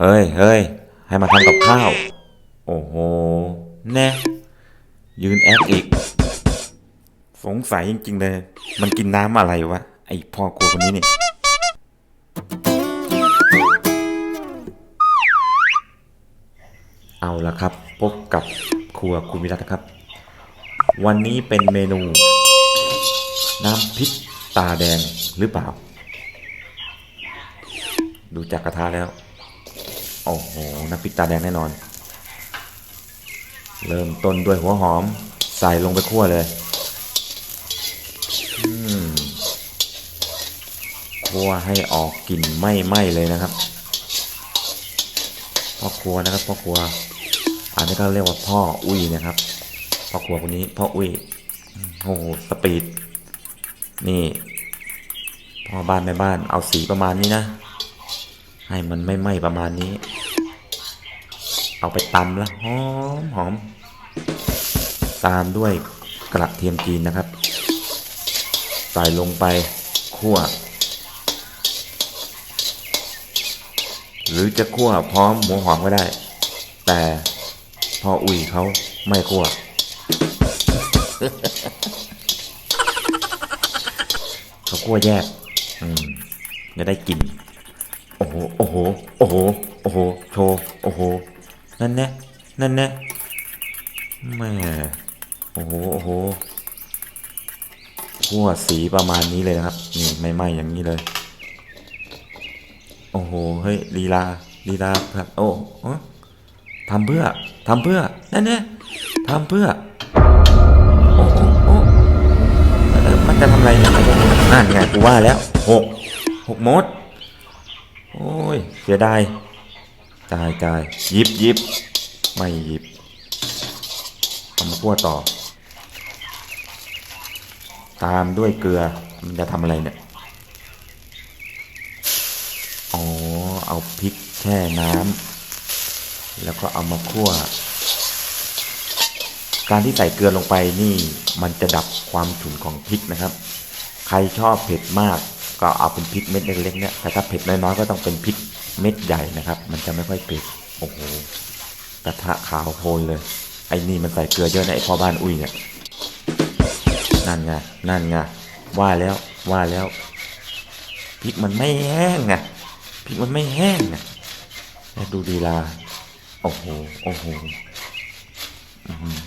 เฮ้ยเฮ้ยให้มาทำกับข้าว โอ้โห แน่ ยืนแอคอีก สงสัยจริง ๆ เลย มันกินน้ำอะไรวะ ไอพ่อครัวคนนี้นี่ เอาละครับ พบกับครัวคุณวิรัตนะครับ วันนี้เป็นเมนู น้ำพริกตาแดงหรือเปล่า ดูจากกระทะแล้ว โอ้โห น้ำพริกตาแดงแน่นอน เริ่มต้นด้วยหัวหอม ใส่ลงไปคั่วเลยอืมคั่วให้ออกกลิ่นไหม้ไหม้เลยนะครับพ่อครัวนะครับพ่อครัว อันนี้ก็เรียกว่าพ่ออุ้ยนะครับพ่อครัวคนนี้พ่ออุ้ยโอ้โหสปีดนี่พ่อบ้านแม่บ้านเอาสีประมาณนี้นะ ให้มันไม่ไหม้ประมาณนี้ เอาไปตำแล้วหอมหอม ตามด้วยกระเทียมจีนนะครับ ใส่ลงไปคั่ว หรือจะคั่วพร้อมหัวหอมก็ได้ แต่พออุ้ยเขาไม่คั่วเขาคั่วแยก อืมจะได้กลิ่น อ้โห โอ้โห โอ้โห โอ้โห โชว์ โอ้โห นั่นแน่นั่นแน่แม่โอ้โห โอ้โหคั่วสีประมาณนี้เลยนะครับ นี่ไม่ไหม้อย่างนี้เลย โอ้โห เฮ้ยลีลาลีลาครับ โอ้เอ้อทำเพื่อทำเพื่อ นั่นแน่ทำเพื่อ โอ้โหโอ้เอ่อมันจะทำอะไรเนี่ยนั่นไงกูว่าแล้วหกหกมด โอ้ย เสียดาย ตายตายหยิบหยิบ ไม่หยิบเอามาคั่วต่อ ตามด้วยเกลือ มันจะทำอะไรเนี่ย อ๋อ เอาพริกแช่น้ำ แล้วก็เอามาคั่ว การที่ใส่เกลือลงไปนี่ มันจะดับความฉุนของพริกนะครับ ใครชอบเผ็ดมาก ก็เอาเป็นพริกเม็ดเล็กๆเนี่ยแต่ถ้าเผ็ดน้อยๆก็ต้องเป็นพริกเม็ดใหญ่นะครับ มันจะไม่ค่อยเผ็ดโอ้โหกระทะขาวโพลนเลย ไอ้นี่มันใส่เกลือเยอะนะไอ้พ่อบ้านอุ้ยเนี่ยนั่นไงนั่นไงว่าแล้วว่าแล้วพริกมันไม่แห้งไงพริกมันไม่แห้งไงดูดีลาโอ้โหโอ้โห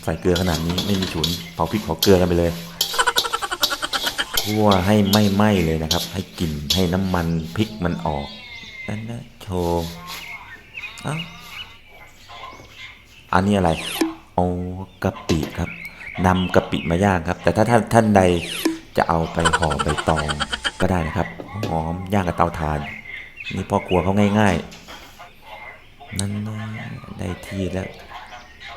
ใส่เกลือขนาดนี้ไม่มีฉุนเผาพริกเผาเกลือกันไปเลย คั่วให้ไม่ไหม้เลยนะครับ ให้กลิ่นให้น้ำมันพริกมันออกนั่นนะโชว์เอ้าอันนี้อะไรโอ้กะปิครับนำกะปิมาย่างครับ แต่ถ้าท่านท่านใดจะเอาไปห่อใบตองก็ได้นะครับหอมย่างกับเตาถ่าน นี่พ่อครัวเขาง่ายๆ นั่นนะได้ที่แล้ว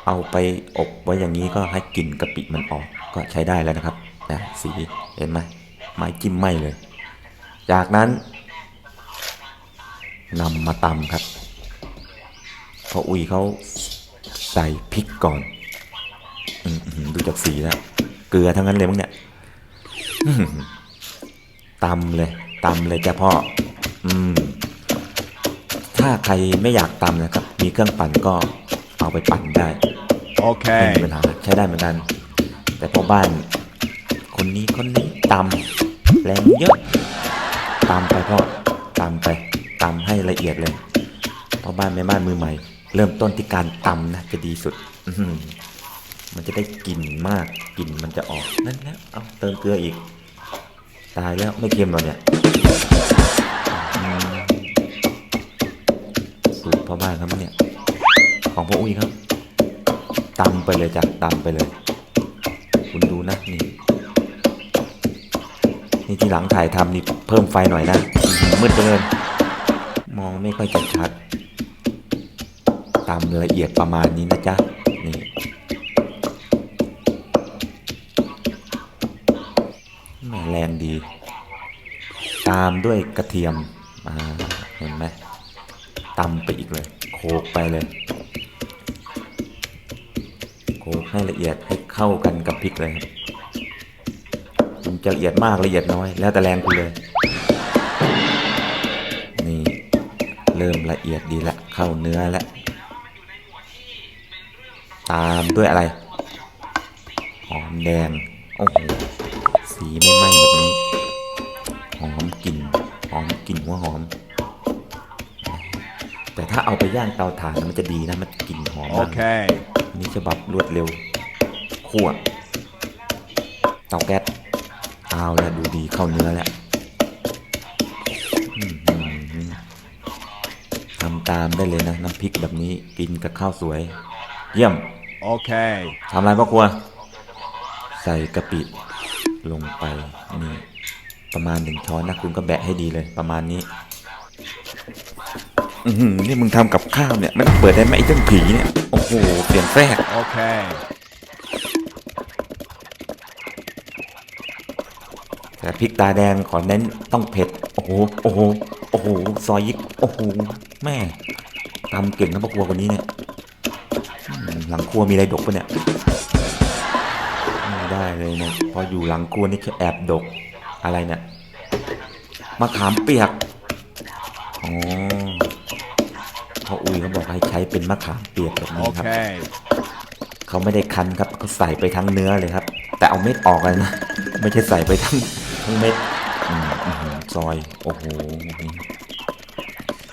เอาไปอบไว้อย่างนี้ก็ให้กลิ่นกะปิมันออกก็ใช้ได้แล้วนะครับนะสีเห็นไหม ไม้จิ้มไหมเลย จากนั้นนำมาตำครับพออุ้ยเขาใส่พริกก่อนอืมๆดูจากสีแล้วเกลือทั้งนั้นเลยมั้งเนี่ยอื้อหือตำเลยตำเลยจ้ะพ่อ อืม ถ้าใครไม่อยากตำนะครับ มีเครื่องปั่นก็เอาไปปั่นได้ไม่มี Okay. ปัญหาใช้ได้เหมือนกัน แต่พอบ้าน คนนี้คนนี้ตำ แรงเยอะตำไปพ่อตำไปตำให้ละเอียดเลยเพราะบ้านแม่บ้านมือใหม่ เริ่มต้นที่การตำนะจะดีสุดมันจะได้กลิ่นมากกลิ่นมันจะออกนั่นนะเอาเติมเกลืออีก ตายแล้วไม่เค็มหรอเนี่ยสูตรพ่อบ้านครับเนี่ย ของพ่ออุ้ยครับตำไปเลยจ้ะตำไปเลย คุณดูนะนี่ ที่หลังถ่ายทำนี่เพิ่มไฟหน่อยนะ มืดไปเลยมองไม่ค่อยจะชัดตำละเอียดประมาณนี้นะจ๊ะ นี่แม่แรงดี ตามด้วยกระเทียม อ่า เห็นไหมตำไปอีกเลย โขกไปเลย โขกให้ละเอียดให้เข้ากันกับพริกเลยครับ จะละเอียดมากละเอียดน้อย แล้วแต่แรงคุณเลย นี่เริ่มละเอียดดีละ เข้าเนื้อแล้วตามด้วยอะไรหอมแดงโอ้โหสีไม่ไหม้แบบนี้หอมกลิ่นหอมกลิ่นหัวหอม แต่ถ้าเอาไปย่างเตาถ่านมันจะดีนะมันกลิ่นหอมมาก Okay. อันนี้ฉบับรวดเร็วคั่วเตาแก๊ส เอาแล้วดูดีเข้าเนื้อแล้วอื้อหือทำตามได้เลยนะน้ำพริกแบบนี้กินกับข้าวสวย เยี่ยม Okay. ทำอะไรพ่อครัว ใส่กะปิลงไปนี่ประมาณหนึ่งช้อนนะคุณก็แบะให้ดีเลยประมาณนี้อือหือนี่มึงทำกับข้าวเนี่ย มันเปิดได้ไหมไอ้เรื่องผีเนี่ย โอ้โหเปลี่ยนแทรก Okay. แต่ พริกตาแดงขอเน้นต้องเผ็ด โอ้โห โอ้โห โอ้โห ซอยยิก โอ้โห แม่ทำเก่งนะพ่อครัวคนนี้เนี่ยอืมหลังครัวมีอะไรดกปะเนี่ยไม่ได้เลยเนี่ย พออยู่หลังครัวนี่คือแอบดก อะไรเนี่ยมะขามเปียก อ๋อพ่ออุ้ยเขาบอกให้ใช้เป็นมะขามเปียกแบบนี้ครับ Okay. เขาไม่ได้คั้นครับเขาใส่ไปทั้งเนื้อเลยครับ แต่เอาเม็ดออกเลยนะ ไม่ใช่ใส่ไปทั้ง ทั้งเม็ดซอย โอ้โห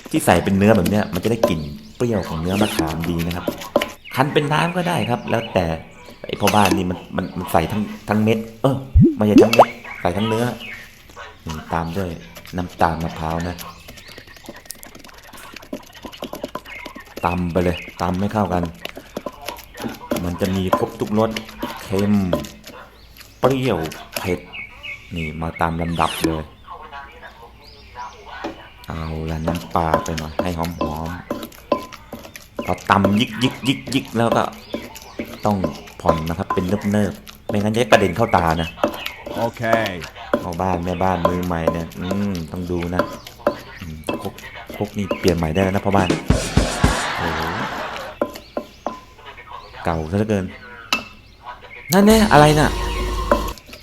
ที่ใส่เป็นเนื้อแบบเนี้ยมันจะได้กลิ่นเปรี้ยวของเนื้อมะขามดีนะครับ คั้นเป็นน้ำก็ได้ครับ แล้วแต่ไอพ่อบ้านนี่มันมันมันใส่ทั้งทั้งเม็ด เออไม่ใช่ทั้งเม็ดใส่ทั้งเนื้อตามด้วยน้ำตาลมะพร้าวนะตำไปเลยตำไม่เข้ากัน มันจะมีครบทุกรสเค็ม เปรี้ยวเผ็ด นี่มาตามลำดับเลย เอาละน้ำปลาไปหน่อยให้หอมหอมๆพอตำยิกยิกยิกยิกแล้วก็ต้องผ่อนนะครับเป็นเนิบเนิบๆไม่งั้นจะกระเด็นเข้าตานะ Okay. เอาบ้านแม่บ้านมือใหม่เนี่ยอืมต้องดูนะอืมครกครกนี่เปลี่ยนใหม่ได้แล้วนะพ่อบ้านโอ้โหเก่าซะเหลือเกินนั่นแน่อะไรน่ะ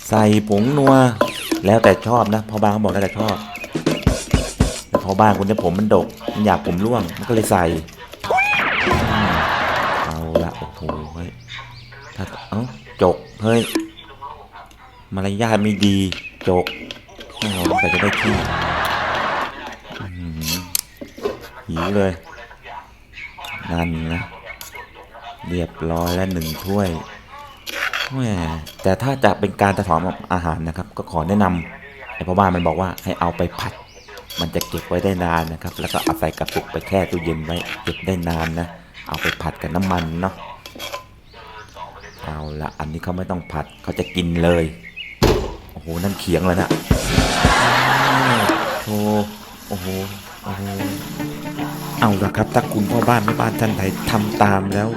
ใส่ผงนัว แล้วแต่ชอบนะพ่อบ้านเขาบอกแล้วแต่ชอบ แต่พ่อบ้านคนนี้ผมมันดก มันอยากผมร่วง มันก็เลยใส่ เอาละโอ้โหเฮ้ยถ้าเอ้าจก เฮ้ย มารยาทไม่ดี จกโอ้โหแต่จะได้ที่อื้อหือหิวเลยนั่นนะ เรียบร้อยแล้วหนึ่งถ้วย แหมแต่ถ้าจะเป็นการจะถอนอาหารนะครับ ก็ขอแนะนำไอ้พ่อบ้านมันบอกว่าให้เอาไปผัด มันจะเก็บไว้ได้นานนะครับ แล้วก็เอาใส่กระปุกไปแช่ตู้เย็นไว้เก็บได้นานนะ เอาไปผัดกับน้ำมันเนาะเอาละอันนี้เขาไม่ต้องผัดเขาจะกินเลย โอ้โห นั่นเขียงแล้วนะโอ้โหโอ้โหโอ้โหเอาละครับ ถ้าคุณพ่อบ้านแม่บ้านท่านใดทำตามแล้ว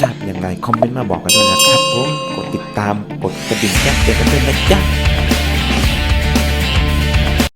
ชาติเป็นยังไงคอมเมนต์มาบอกกันด้วยนะครับผมกดติดตามกดกระดิ่งแจ้งเตือนกันด้วยนะจ๊ะ